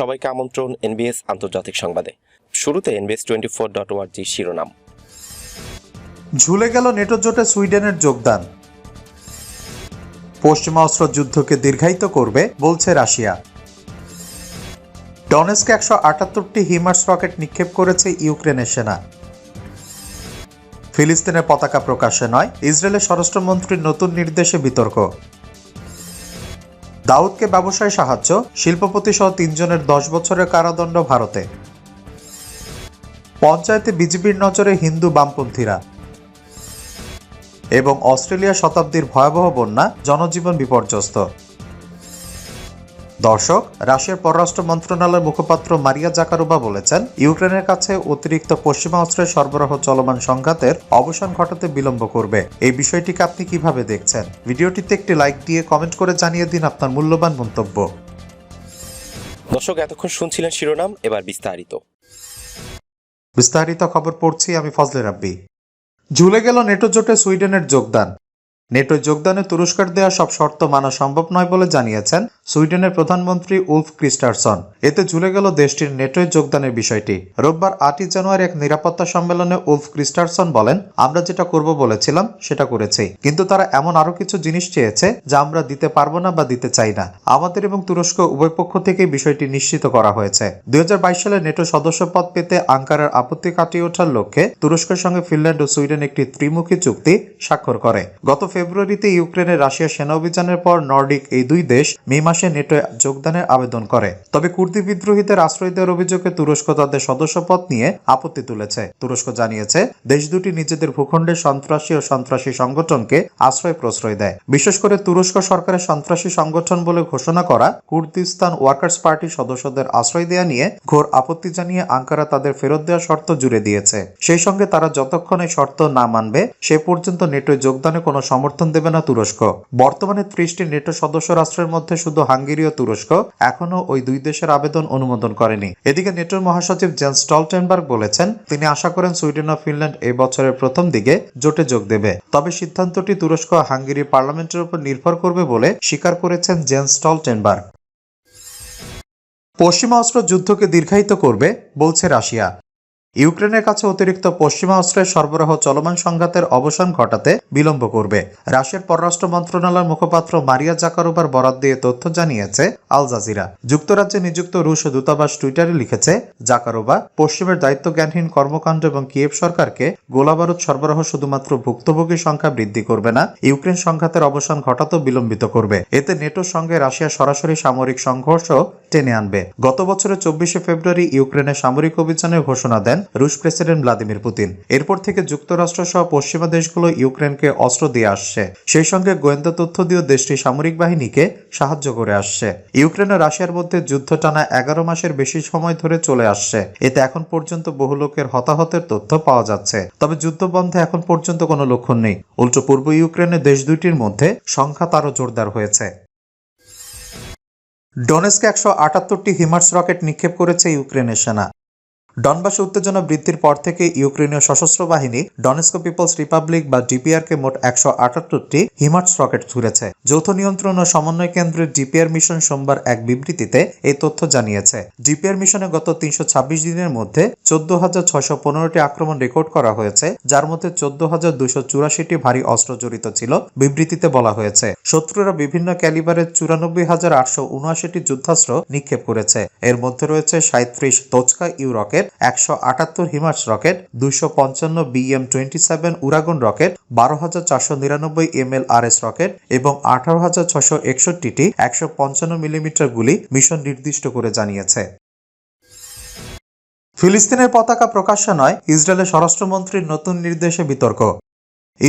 সবাইকে আমন্ত্রণ এনবিএস আন্তর্জাতিক সংবাদে। শুরুতে NBS twenty four dot org শিরোনাম। ঝুলে গেল নেটো জোটে সুইডেনের যোগদান। পশ্চিমা অস্ত্র যুদ্ধকে দীর্ঘায়িত করবে, বলছে রাশিয়া। ডনেস্কে একশো আটাত্তরটি হিমার্স রকেট নিক্ষেপ করেছে ইউক্রেনের সেনা। ফিলিস্তিনের পতাকা প্রকাশে নয়, ইসরায়েলের স্বরাষ্ট্রমন্ত্রীর নতুন নির্দেশে বিতর্ক। দাউদকে ব্যবসায় সাহায্য, শিল্পপতি সহ তিনজনের দশ বছরের কারাদণ্ড ভারতে। পঞ্চায়েতে বিজেপির নজরে হিন্দু বামপন্থীরা। এবং অস্ট্রেলিয়া শতাব্দীর ভয়াবহ বন্যা, জনজীবন বিপর্যস্ত। দর্শক রাশিয়ার পররাষ্ট্র মন্ত্রণালয়ের মুখপাত্র মারিয়া জাকারোবা বলেছেন ইউক্রেনের কাছে অতিরিক্ত পশ্চিমা অস্ত্রের সরবরাহ চলমান সংঘাতের অবসান ঘটাতে বিলম্ব করবে। এই বিষয়টিকে আপনি কীভাবে দেখছেন? ভিডিওটিতে একটি লাইক দিয়ে কমেন্ট করে জানিয়ে দিন আপনার মূল্যবান মন্তব্য। দর্শক এতক্ষণ শুনছিলেন শিরোনাম এবার বিস্তারিত। বিস্তারিত খবর পড়ছি আমি ফজলে রাব্বি। ঝুলে গেল নেটো জোটে সুইডেনের যোগদান। নেটো যোগদানে তুরস্কার দেওয়া সব শর্ত মানা সম্ভব নয় বলে জানিয়েছেন সুইডেনের প্রধানমন্ত্রী উলফ ক্রিস্টারসন। এতে ঝুলে গেল দেশটির নেটোয় যোগদানের বিষয়টি। রোববার আটই জানুয়ারি এক নিরাপত্তা সম্মেলনে উলফ ক্রিস্টারসন বলেন, আমরা যেটা করব বলেছিলাম, সেটা করেছি। কিন্তু তারা এমন আরও কিছু জিনিস চেয়েছে যা আমরা দিতে পারব না বা দিতে চাই না। আমাদের এবং তুরস্ক উভয় পক্ষ থেকেই বিষয়টি নিশ্চিত করা হয়েছে। দুই হাজার বাইশ সালে নেটো সদস্য পদ পেতে আঙ্কারার আপত্তি কাটিয়ে ওঠার লক্ষ্যে তুরস্কের সঙ্গে ফিনল্যান্ড ও সুইডেন একটি ত্রিমুখী চুক্তি স্বাক্ষর করে। গত ফেব্রুয়ারিতে ইউক্রেনে রাশিয়া সেনা অভিযানের পর নর্ডিক এই দুই দেশ মে মাসে নেটো যোগদানের আবেদন করে। তবে কুর্দি বিদ্রোহীদের আশ্রয় দেওয়ার অভিযোগে তুরস্ক তাদের সদস্যপদ নিয়ে আপত্তি তুলেছে। তুরস্ক জানিয়েছে, দেশ দুটি নিজেদের ভূখণ্ডে সন্ত্রাসী ও সন্ত্রাসী সংগঠনকে আশ্রয় প্রশ্রয় দেয়। বিশেষ করে তুরস্ক সরকারের সন্ত্রাসী সংগঠন বলে ঘোষণা করা কুর্দিস্তান ওয়ার্কার্স পার্টির সদস্যদের আশ্রয় দেওয়া নিয়ে ঘোর আপত্তি জানিয়ে আঙ্কারা তাদের ফেরত দেওয়ার শর্ত জুড়ে দিয়েছে। সেই সঙ্গে তারা যতক্ষণ এই শর্ত না মানবে, সে পর্যন্ত নেটোয় যোগদানে কোনো সমর্থন দেবে না তুরস্ক। বর্তমানে ত্রিশটি নেটো সদস্য রাষ্ট্রের মধ্যে শুধু হাঙ্গেরি ও তুরস্ক এখনও ওই দুই দেশের আবেদন অনুমোদন করেনি। এদিকে নেটোর মহাসচিব জেন স্টলটেনবার্গ বলেছেন, তিনি আশা করেন সুইডেন ও ফিনল্যান্ড এই বছরের প্রথম দিকে জোটে যোগ দেবে। তবে সিদ্ধান্তটি তুরস্ক হাঙ্গেরি পার্লামেন্টের উপর নির্ভর করবে বলে স্বীকার করেছেন জেন স্টলটেনবার্গ। পশ্চিমা অস্ত্র যুদ্ধকে দীর্ঘায়িত করবে, বলছে রাশিয়া। ইউক্রেনের কাছে অতিরিক্ত পশ্চিমা অস্ত্রের সরবরাহ চলমান সংঘাতের অবসান ঘটাতে বিলম্ব করবে। রাশিয়ার পররাষ্ট্র মন্ত্রণালয়ের মুখপাত্র মারিয়া জাকারোবার বরাদ দিয়ে তথ্য জানিয়েছে আল জাজিরা। যুক্তরাজ্যে নিযুক্ত রুশ দূতাবাস টুইটারে লিখেছে জাকারোবা পশ্চিমের দায়িত্ব জ্ঞানহীন কর্মকাণ্ড এবং কিয়েভ সরকারকে গোলাবারুদ সরবরাহ শুধুমাত্র ভুক্তভোগীর সংখ্যা বৃদ্ধি করবে না, ইউক্রেন সংঘাতের অবসান ঘটাতেও বিলম্বিত করবে। এতে নেটোর সঙ্গে রাশিয়া সরাসরি সামরিক সংঘর্ষ টেনে আনবে। গত বছরের চব্বিশে ফেব্রুয়ারি ইউক্রেনের সামরিক অভিযানের ঘোষণা দেন রুশ প্রেসিডেন্ট ভ্লাদিমির পুতিন। এরপর থেকে যুক্তরাষ্ট্র সহ পশ্চিমা দেশগুলো ইউক্রেনকে অস্ত্র দিয়ে আসছে। সেই সঙ্গে গোয়েন্দা তথ্য দিয়েও দেশটি সামরিক বাহিনীকে সাহায্য করে আসছে। ইউক্রেন ও রাশিয়ার মধ্যে যুদ্ধ টানা এগারো মাসের বেশি সময় ধরে চলে আসছে। এতে এখন পর্যন্ত বহু লোকের হতাহতের তথ্য পাওয়া যাচ্ছে। তবে যুদ্ধ বন্ধে এখন পর্যন্ত কোনো লক্ষণ নেই। উল্টো পূর্ব ইউক্রেনের দেশ দুইটির মধ্যে সংঘাত আরও জোরদার হয়েছে। ডোনেস্কে একশো আটাত্তরটি হিমার্স রকেট নিক্ষেপ করেছে ইউক্রেনের সেনা। ডনবাসে উত্তেজনা বৃদ্ধির পর থেকে ইউক্রেনীয় সশস্ত্র বাহিনী ডনেস্কো পিপলস রিপাবলিক বা ডিপিআর কে মোট একশো আটাত্তরটি হিমার্স রকেট ছুড়েছে যৌথ নিয়ন্ত্রণ ও সমন্বয় কেন্দ্রের ডিপিআর মিশন সোমবার এক বিবৃতিতে এই তথ্য জানিয়েছে। ডিপিআর মিশনে গত তিনশো ছাব্বিশ দিনের মধ্যে চোদ্দ হাজার ছয়শো পনেরোটি আক্রমণ রেকর্ড করা হয়েছে, যার মধ্যে চোদ্দ হাজার দুশো চুরাশিটি ভারী অস্ত্র জড়িত ছিল, বিবৃতিতে বলা হয়েছে। শত্রুরা বিভিন্ন ক্যালিবারের চুরানব্বই হাজার আটশো উনআশিটি যুদ্ধাস্ত্র নিক্ষেপ করেছে। এর মধ্যে রয়েছে সাঁত্রিশ তোচকা ইউ রকেট একশো আটাত্তর হিমার্স রকেট, দুইশো পঞ্চান্ন BM twenty seven Uragan rocket, বারো হাজার চারশো নিরানব্বই M L R S rocket এবং আঠারো হাজার ছশো একষট্টিটি একশো পঞ্চান্ন মিলিমিটার গুলি মিশন নির্দিষ্ট করে জানিয়েছে। ফিলিস্তিনের পতাকা প্রকাশ্য নয়, ইসরায়েলের স্বরাষ্ট্রমন্ত্রীর নতুন নির্দেশে বিতর্ক।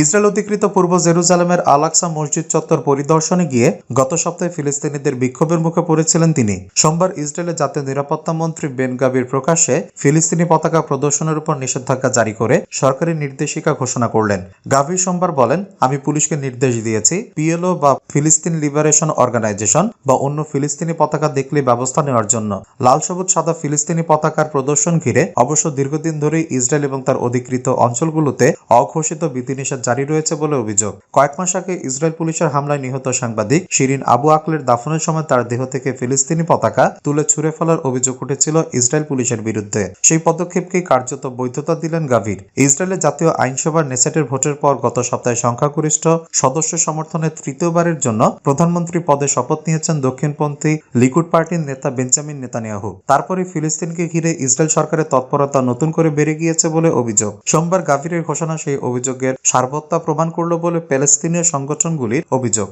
ইসরায়েল অধিকৃত পূর্ব জেরুজালেমের আলাক্সা মসজিদ চত্বর পরিদর্শনে গিয়ে গত সপ্তাহে ফিলিস্তিনিদের বিক্ষোভের মুখে পড়েছিলেন তিনি। সোমবার ইসরায়েলের জাতীয় নিরাপত্তা মন্ত্রী বেন গাবির প্রকাশ্যে ফিলিস্তিনি পতাকা প্রদর্শনের উপর নিষেধাজ্ঞা জারি করে সরকারি নির্দেশিকা ঘোষণা করলেন। গাভি সোমবার বলেন, আমি পুলিশকে নির্দেশ দিয়েছি, পিএলও বা ফিলিস্তিন লিবারেশন অর্গানাইজেশন বা অন্য ফিলিস্তিনি পতাকা দেখলে ব্যবস্থা নেওয়ার জন্য। লাল সবুজ সাদা ফিলিস্তিনি পতাকার প্রদর্শন ঘিরে অবশ্য দীর্ঘদিন ধরেই ইসরায়েল এবং তার অধিকৃত অঞ্চলগুলোতে অঘোষিত বিধিনিষেধ জারি রয়েছে বলে অভিযোগ। কয়েক মাস আগে ইসরায়েল পুলিশের হামলায় নিহত সাংবাদিক শিরিন আবু আকলের দাফনের সময় তার দেহ থেকে ফিলিস্তিনি পতাকা তুলে ছুঁড়ে ফেলার অভিযোগ উঠেছিল ইসরায়েল পুলিশের বিরুদ্ধে। সেই পদক্ষেপকে কার্যত বৈধতা দিলেন গাভীর। ইসরায়েলের জাতীয় আইনসভার নেসেটের ভোটের পর গত সপ্তাহে সংখ্যাগরিষ্ঠ সদস্য সমর্থনে তৃতীয়বারের জন্য প্রধানমন্ত্রী পদে শপথ নিয়েছেন দক্ষিণপন্থী লিকুড পার্টির নেতা বেঞ্জামিন নেতানিয়াহু। তারপরে ফিলিস্তিনকে ঘিরে ইসরায়েল সরকারের তৎপরতা নতুন করে বেড়ে গিয়েছে বলে অভিযোগ। সোমবার গাভীরের ঘোষণা সেই অভিযোগের সারবত্তা প্রমাণ করল বলে প্যালেস্তিনীয় সংগঠনগুলির অভিযোগ।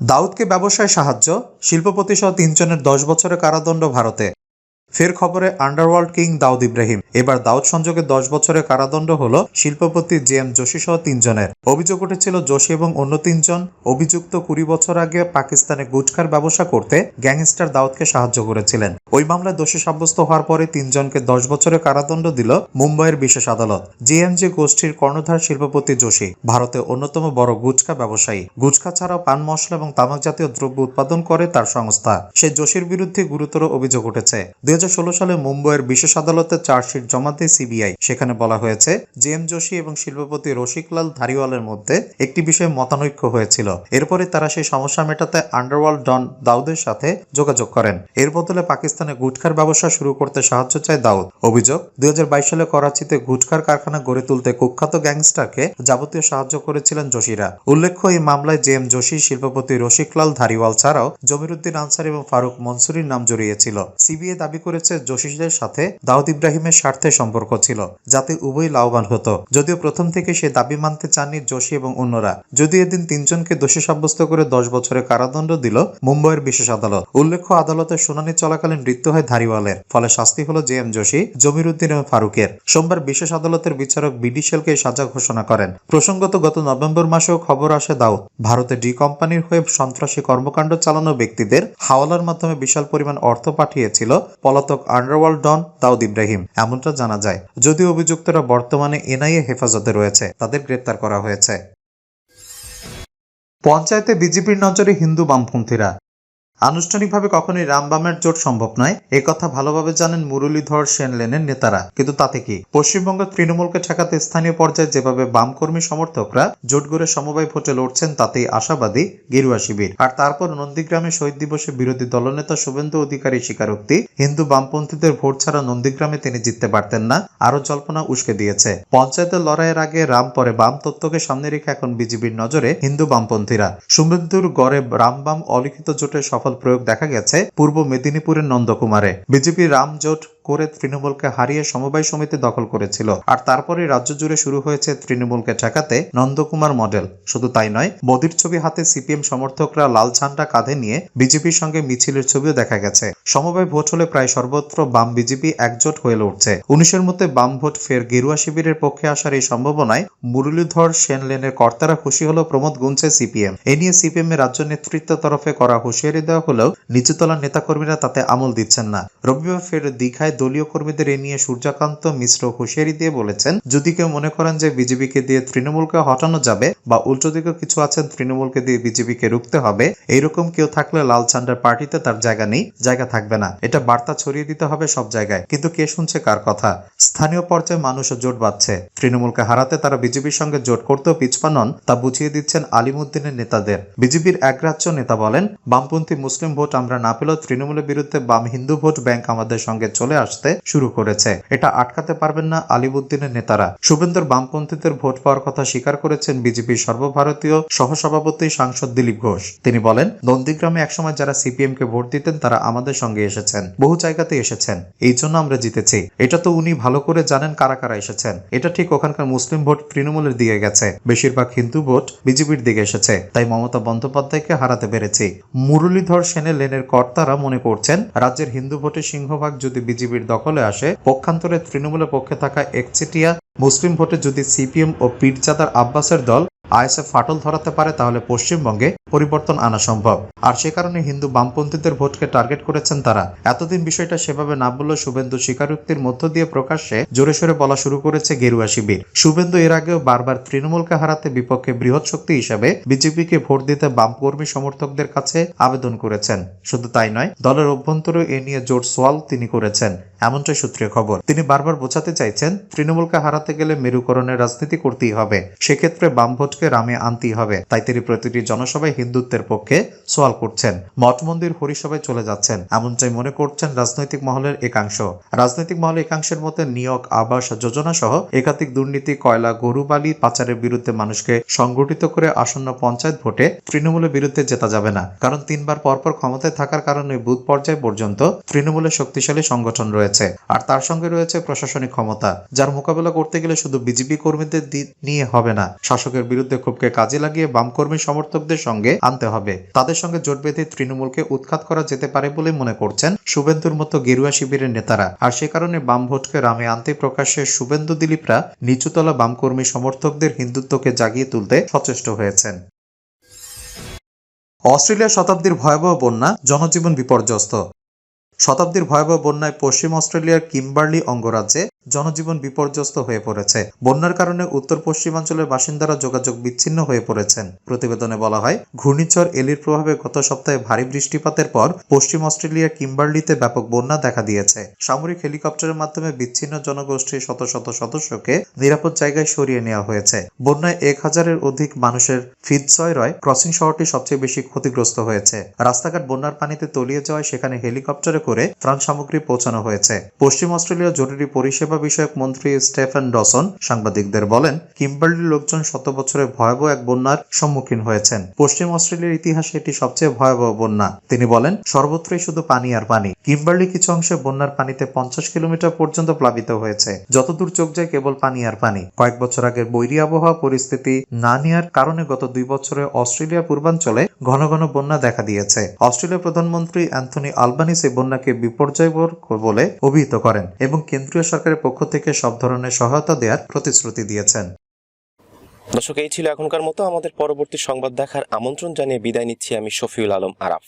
দাউদকে ব্যবসায় সাহায্য, শিল্পপতি সহ তিনজনের দশ বছরের কারাদণ্ড ভারতে। ফের খবরে আন্ডারওয়ার্ল্ড কিং দাউদ ইব্রাহিম। এবার দাউদ সংযোগে দশ বছরের কারাদণ্ড হল শিল্পপতি জে এম যোশী সহ তিনজনের। অভিযোগ উঠেছিল যোশী এবং অন্য তিনজন। অভিযুক্ত কুড়ি বছর আগে পাকিস্তানে গুটখার ব্যবসা করতে গ্যাংস্টার দাউদকে সাহায্য করেছিলেন। ওই মামলায় দোষী সাব্যস্ত হওয়ার পরে তিনজনকে দশ বছরের কারাদণ্ড দিল মুম্বাইয়ের বিশেষ আদালত। জেএমজে গোষ্ঠীর কর্ণধার শিল্পপতি যোশী, ভারতে অন্যতম বড় গুটখা ব্যবসায়ী। গুটখা ছাড়াও পান মশলা এবং তামাক জাতীয় দ্রব্য উৎপাদন করে তার সংস্থা। সে যোশীর বিরুদ্ধে গুরুতর অভিযোগ উঠেছে। দুই সালে মুম্বাইয়ের বিশেষ আদালতে চার্জশিট জমা দেয় সিবিআই। সেখানে বলা হয়েছে, জে এম যোশী এবং শিল্পপতি রসিকলাল ধারিওয়ালের মধ্যে একটি বিষয়ে মতানৈক্য হয়েছিল। এরপরে তারা সেই সমস্যা মেটাতে আন্ডারওয়ার্ল্ড ডন দাউদের সাথে যোগাযোগ করেন। এর বদলে পাকিস্তানে গুটখার ব্যবসা শুরু করতে সাহায্য চায় দাউদ। অভিযোগ, দুই হাজার বাইশ সালে করাচিতে গুটখার কারখানা গড়ে তুলতে কুখ্যাত গ্যাংস্টারকে যাবতীয় সাহায্য করেছিলেন যোশীরা। উল্লেখ্য, এই মামলায় জে এম যোশী, শিল্পপতি রসিকলাল ধারিওয়াল ছাড়াও জমিরুদ্দিন আনসার এবং ফারুক মনসুরির নাম জড়িয়েছিল। সিবিআই দাবি করেছে যোশীদের সাথে দাউদ ইব্রাহিমের স্বার্থে সম্পর্ক ছিল, যাতে উভয় লাভবান হতো। যদিও প্রথম থেকে সে দাবি মানতে চাননি যোশী এবং অন্যরা। যদি এদিন তিনজনকে দোষী সাব্যস্ত করে দশ বছরের কারাদণ্ড দিল মুম্বাইয়ের বিশেষ আদালত। উল্লেখ্য আদালতের শুনানি চলাকালীন মৃত্যু হয় ধারিওয়ালের। ফলে শাস্তি হলো জে এম যোশী, জমিরুদ্দিন এবং ফারুকের। সোমবার বিশেষ আদালতের বিচারক বিডি শেলকে সাজা ঘোষণা করেন। প্রসঙ্গত, গত নভেম্বর মাসেও খবর আসে দাউদ। ভারতে ডি কোম্পানির হয়ে সন্ত্রাসী কর্মকাণ্ড চালানো ব্যক্তিদের হাওলার মাধ্যমে বিশাল পরিমাণ অর্থ পাঠিয়েছিল পলাতক আন্ডারওয়ার্ল্ড ডন দাউদ ইব্রাহিম। এমনটা জানা যায়, যদিও অভিযুক্তরা বর্তমানে এনআইএ হেফাজতে রয়েছে, তাদের গ্রেপ্তার করা হয়েছে। পঞ্চায়েতে বিজেপির নজরে হিন্দু বামপন্থীরা। আনুষ্ঠানিকভাবে কখনোই রামবামের জোট সম্ভব নয়। এ কথা ভালোভাবে জানেন মুরলীধর সেন লেনের নেতারা। কিন্তু তাতে কি? পশ্চিমবঙ্গ তৃণমূলকে ঠেকাতে স্থানীয় পর্যায়ে যেভাবে বাম কর্মী সমর্থকরা জোট গড়ে সমবায় ভোটে লড়ছেন, তাতেই আশাবাদী গেরুয়া শিবির। আর তারপর নন্দীগ্রামে শহীদ দিবসে বিরোধী দলনেতা শুভেন্দু অধিকারী স্বীকারোক্তি। হিন্দু বামপন্থীদের ভোট ছাড়া নন্দীগ্রামে তিনি জিততে পারতেন না। আরও জল্পনা উস্কে দিয়েছে। পঞ্চায়েতের লড়াইয়ের আগে রাম পরে বাম তত্ত্বকে সামনে রেখে এখন বিজেপির নজরে হিন্দু বামপন্থীরা। সুমৃদ্ধুর গড়ে রাম বাম অলিখিত জোটের সফল প্রয়োগ দেখা গেছে পূর্ব মেদিনীপুরের নন্দকুমারে। বিজেপি রাম জোট করে তৃণমূলকে হারিয়ে সমবায় সমিতি দখল করেছিল। আর তারপরে রাজ্য জুড়ে শুরু হয়েছে তৃণমূলকে ঠেকাতে নন্দকুমার মডেল। শুধু তাই নয়, মোদির ছবি হাতে সিপিএম সমর্থকরা লাল ঝান্ডা কাঁধে নিয়ে বিজেপির সঙ্গে মিছিলের ছবিও দেখা গেছে। সমবায় ভোট হলে প্রায় সর্বত্র বাম বিজেপি একজোট হয়ে লড়ছে। উনিশের মধ্যে বাম ভোট ফের গেরুয়া শিবিরের পক্ষে আসার এই সম্ভাবনায় মুরলীধর সেন লেনের কর্তারা খুশি হলো প্রমোদ গুনছে সিপিএম। এ নিয়ে সিপিএম এর রাজ্য নেতৃত্ব তরফে করা হুঁশিয়ারি দেওয়া হলেও নিচুতলার নেতাকর্মীরা তাতে আমল দিচ্ছেন না। রবিবার ফের দীঘায় দলীয় কর্মীদের এ নিয়ে সূর্যকান্ত মিশ্র হুঁশিয়ারি দিয়ে বলেছেন, যদি কেউ মনে করেন যে বিজেপিকে দিয়ে তৃণমূলকে হটানো যাবে বা উল্টো দিকে কিছু আছেন তৃণমূলকে দিয়ে বিজেপিকে রুখতে হবে, এইরকম কেউ থাকলে লাল ঝান্ডার পার্টিতে তার জায়গা নেই, জায়গা থাকবে না। এটা বার্তা ছড়িয়ে দিতে হবে সব জায়গায়, কিন্তু কে শুনছে কার কথা? স্থানীয় পর্যায়ে মানুষও জোট বাঁধছে। তৃণমূলকে হারাতে তারা বিজেপির সঙ্গে জোট করতেও পিছপা নন, তা বুঝিয়ে দিচ্ছেন আলিমুদ্দিনের নেতাদের। বিজেপির একরাজ্য নেতা বলেন, বামপন্থী মুসলিম ভোট আমরা না পেলেও তৃণমূলের বিরুদ্ধে বাম হিন্দু ভোট ব্যাংক আমাদের সঙ্গে চলে আসতে শুরু করেছে। এটা আটকাতে পারবেন না আলিমুদ্দিনের নেতারা। শুভেন্দুর বামপন্থীদের ভোট পাওয়ার কথা স্বীকার করেছেন বিজেপির সর্বভারতীয় সহসভাপতি সাংসদ দিলীপ ঘোষ। তিনি বলেন, নন্দীগ্রামে একসময় যারা সিপিএম কে ভোট দিতেন, তারা আমাদের সঙ্গে এসেছেন। বহু জায়গাতে এসেছেন। এই জন্য আমরা জিতেছি। এটা তো উনি ভালো করে জানেন কারা কারা এসেছেন। এটা ঠিক ওখানকার মুসলিম ভোট তৃণমূলের দিকে গেছে। বেশিরভাগ হিন্দু ভোট বিজেপির দিকে এসেছে। তাই মমতা বন্দ্যোপাধ্যায়কে হারাতে পেরেছি। মুরলীধর সেনের লেনের কর্তারা মনে করছেন, রাজ্যের হিন্দু ভোটের সিংহভাগ যদি বিজেপির দখলে আসে। পক্ষান্তরে তৃণমূলের পক্ষে থাকা একচেটিয়া মুসলিম ভোটে যদি সিপিএম ও পীরজাদার আব্বাসের দল আইএসএফ ফাটল ধরাতে পারে তাহলে পশ্চিমবঙ্গে পরিবর্তন আনা সম্ভব। আর সে কারণে হিন্দু বামপন্থীদের ভোটকে টার্গেট করেছেন তারা। এতদিন বিষয়টা সেভাবে না বললেও শুভেন্দু স্বীকারোক্তির মধ্য দিয়ে প্রকাশ্যে জোরে সোরে বলা শুরু করেছে গেরুয়া শিবির। শুভেন্দু এর আগেও বারবার তৃণমূলকে হারাতে বিপক্ষে বৃহৎ শক্তি হিসাবে বিজেপিকে ভোট দিতে বাম কর্মী সমর্থকদের কাছে আবেদন করেছেন। শুধু তাই নয়, দলের অভ্যন্তরে এ নিয়ে জোর সোয়াল তিনি করেছেন। এমনটাই সূত্রে খবর। তিনি বারবার বোঝাতে চাইছেন, তৃণমূলকে হারাতে গেলে মেরুকরণের রাজনীতি করতেই হবে। সেক্ষেত্রে বাম ভোটকে রামে আনতেই হবে। তাই তিনি প্রতিটি জনসভায় হিন্দুত্বের পক্ষে সোয়াল করছেন। মঠ মন্দির হরিসভায় চলে যাচ্ছেন। এমনটাই মনে করছেন রাজনৈতিক মহলের একাংশ। রাজনৈতিক মহলের একাংশের মতে নিয়োগ, আবাস, যোজনা সহ একাধিক দুর্নীতি, কয়লা, গরু, বালি পাচারের বিরুদ্ধে মানুষকে সংগঠিত করে আসন্ন পঞ্চায়েত ভোটে তৃণমূলের বিরুদ্ধে জেতা যাবে না। কারণ তিনবার পরপর ক্ষমতায় থাকার কারণে বুথ পর্যায় পর্যন্ত তৃণমূলের শক্তিশালী সংগঠন রয়েছে। আর তার সঙ্গে রয়েছে প্রশাসনিক ক্ষমতা, যার মোকাবেলা করতে গেলে শুধু বিজেপি কর্মীদের নিয়ে হবে না, শাসকের বিরুদ্ধে ক্ষোভকে কাজে লাগিয়ে বাম কর্মী সমর্থকদের সঙ্গে আনতে হবে। তাদের সঙ্গে জোট বেঁধে তৃণমূলকে উৎখাত করা যেতে পারে বলে মনে করছেন শুভেন্দুর মতো গেরুয়া শিবিরের নেতারা। আর সে কারণে বাম ভোটকে রামে আনতে প্রকাশ্যে শুভেন্দু দিলীপরা নিচুতলা বাম কর্মী সমর্থকদের হিন্দুত্বকে জাগিয়ে তুলতে সচেষ্ট হয়েছেন। অস্ট্রেলিয়া শতাব্দীর ভয়াবহ বন্যা জনজীবন বিপর্যস্ত। শতাব্দীর ভয়াবহ বন্যায় পশ্চিম অস্ট্রেলিয়ার কিম্বার্লি অঙ্গরাজ্যে জনজীবন বিপর্যস্ত হয়ে পড়েছে। বন্যার কারণে উত্তর পশ্চিমাঞ্চলের বাসিন্দারা যোগাযোগ বিচ্ছিন্ন হয়ে পড়েছেন। প্রতিবেদনে বলা হয়, ঘূর্ণিঝড় এলির প্রভাবে গত সপ্তাহে ভারী বৃষ্টিপাতের পর পশ্চিম অস্ট্রেলিয়ার কিম্বার্লিতে ব্যাপক বন্যা দেখা দিয়েছে। সামরিক হেলিকপ্টারের মাধ্যমে বিচ্ছিন্ন জনগোষ্ঠীর শত শত সদস্যকে নিরাপদ জায়গায় সরিয়ে নেওয়া হয়েছে। বন্যায় এক হাজারের অধিক মানুষের ফিৎসয় রয় ক্রসিং শহরটি সবচেয়ে বেশি ক্ষতিগ্রস্ত হয়েছে। রাস্তাঘাট বন্যার পানিতে তলিয়ে যাওয়ায় সেখানে হেলিকপ্টারে করে ত্রাণ সামগ্রী পৌঁছানো হয়েছে। পশ্চিম অস্ট্রেলিয়া জরুরি পরিষেবা বিষয়ক মন্ত্রী স্টেফেন ডসন সাংবাদিকদের বলেন কিম্বার্লির লোকজন শত বছরের ভয়াবহ এক বন্যার সম্মুখীন হয়েছেন। পশ্চিম অস্ট্রেলিয়ার ইতিহাসে এটি সবচেয়ে ভয়াবহ বন্যা। তিনি বলেন, সর্বত্রই শুধু পানি আর পানি। কিম্বার্লি কিছু অংশে বন্যার পানিতে পঞ্চাশ কিলোমিটার পর্যন্ত প্লাবিত হয়েছে। যতদূর চোখ যায় কেবল পানি আর পানি। কয়েক বছর আগের বৈরী আবহাওয়া পরিস্থিতি না নেওয়ার কারণে গত দুই বছরে অস্ট্রেলিয়া পূর্বাঞ্চলে ঘন ঘন বন্যা দেখা দিয়েছে। অস্ট্রেলিয়ার প্রধানমন্ত্রী অ্যান্থনি আলবানিস এই বন্যাকে বিপর্যয় বলে অভিহিত করেন এবং কেন্দ্রীয় সরকারের পক্ষ থেকে সব ধরনের সহায়তা দেওয়ার প্রতিশ্রুতি দিয়েছেন। দর্শক, এই ছিল এখনকার মতো। আমাদের পরবর্তী সংবাদ দেখার আমন্ত্রণ জানিয়ে বিদায় নিচ্ছি আমি শফিউল আলম আরাফ।